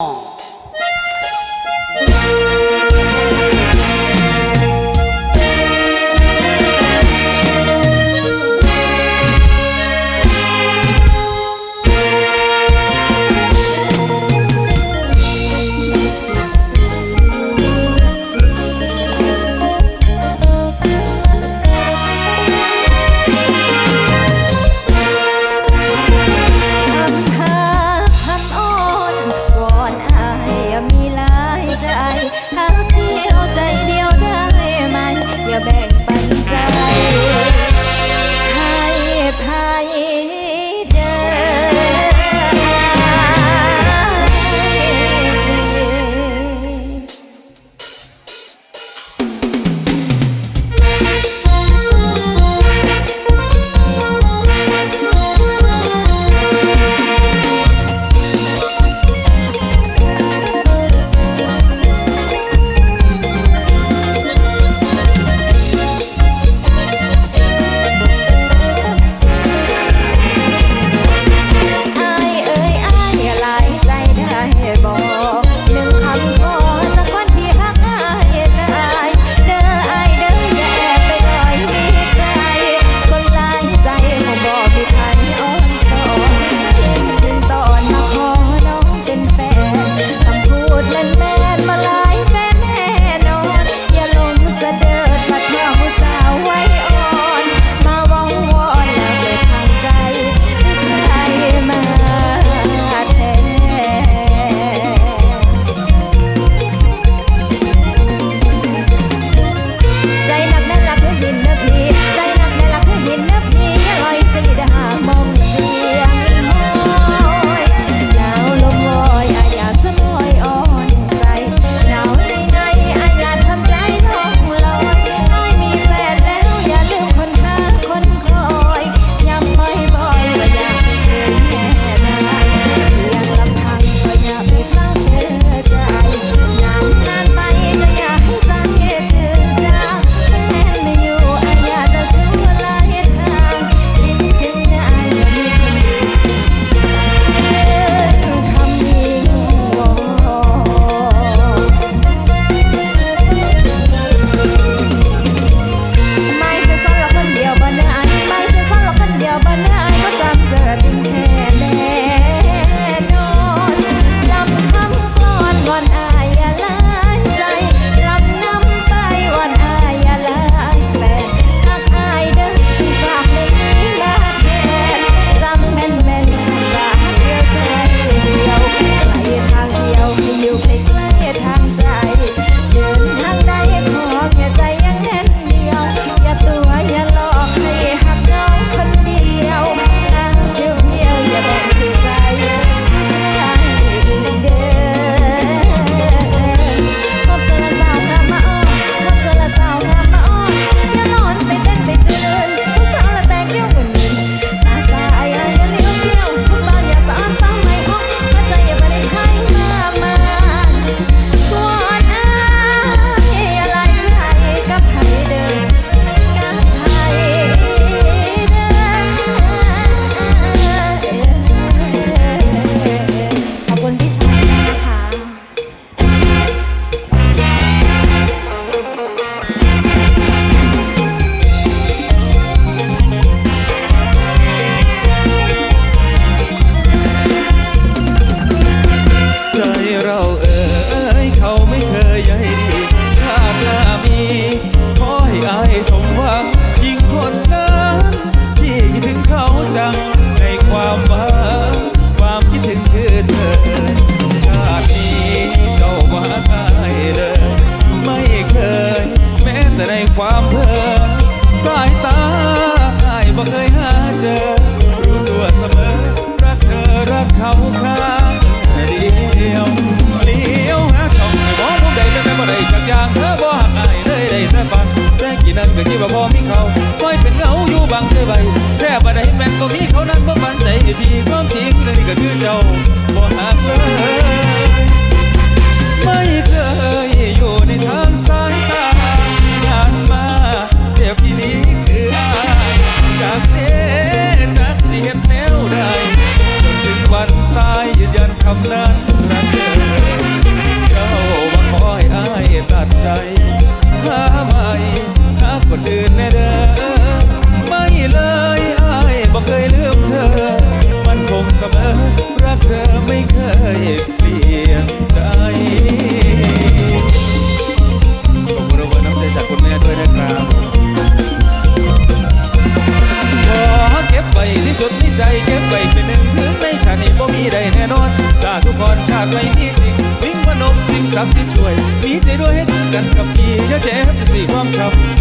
ท กันกับพี่เดี๋เจ็บสิความชับ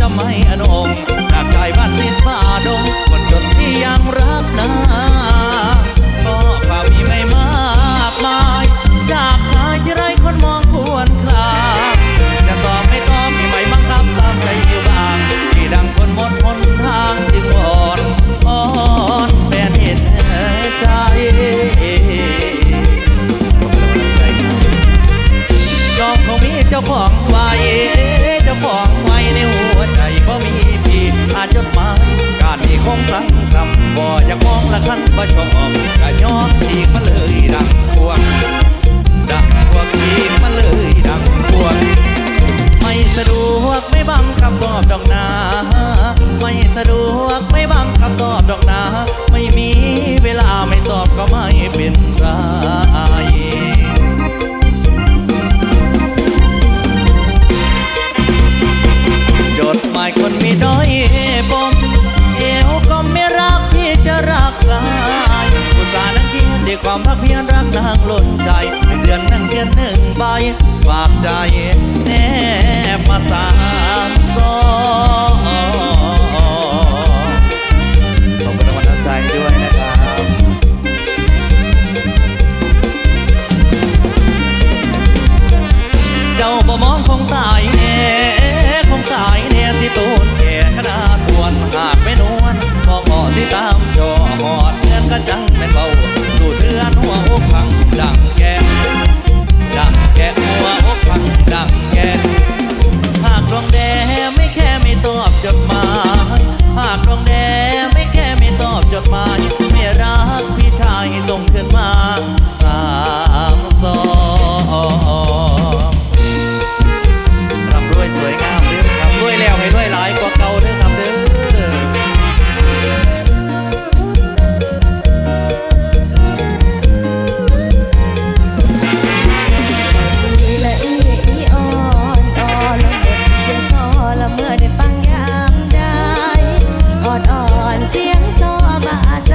จะไม่อนอง เสียงโซบาใจ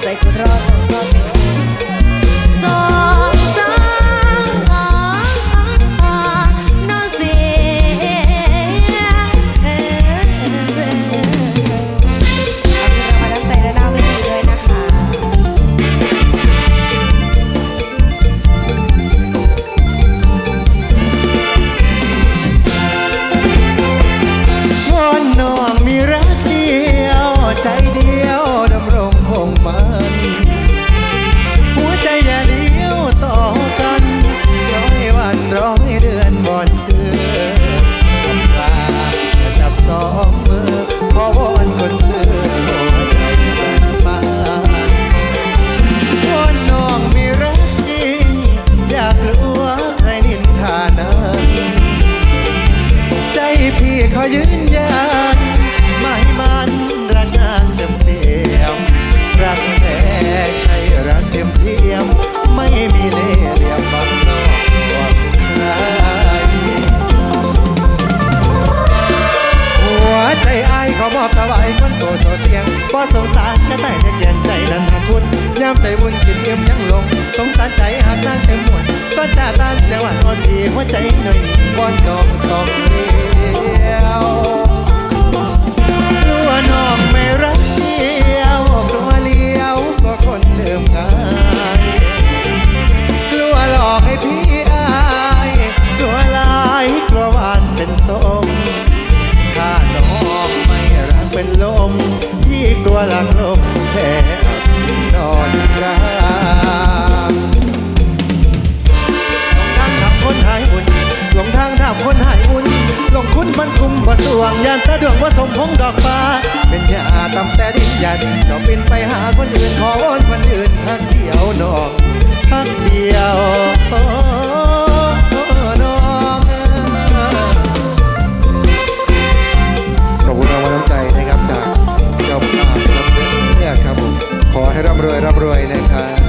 Kota Ikut ยานตะดวงว่าสมพงดอกฟ้า เป็นยาตำแต่ดินยาดินจะบินไปหาคนอื่นขอวอนคนอื่นทักเดียวนอกทักเดียวน้อขอรัลน้ำใจนะครับจากเจ้าภาเลือดครับผมขอให้ร่ำรวยร่ำรวยนะครับ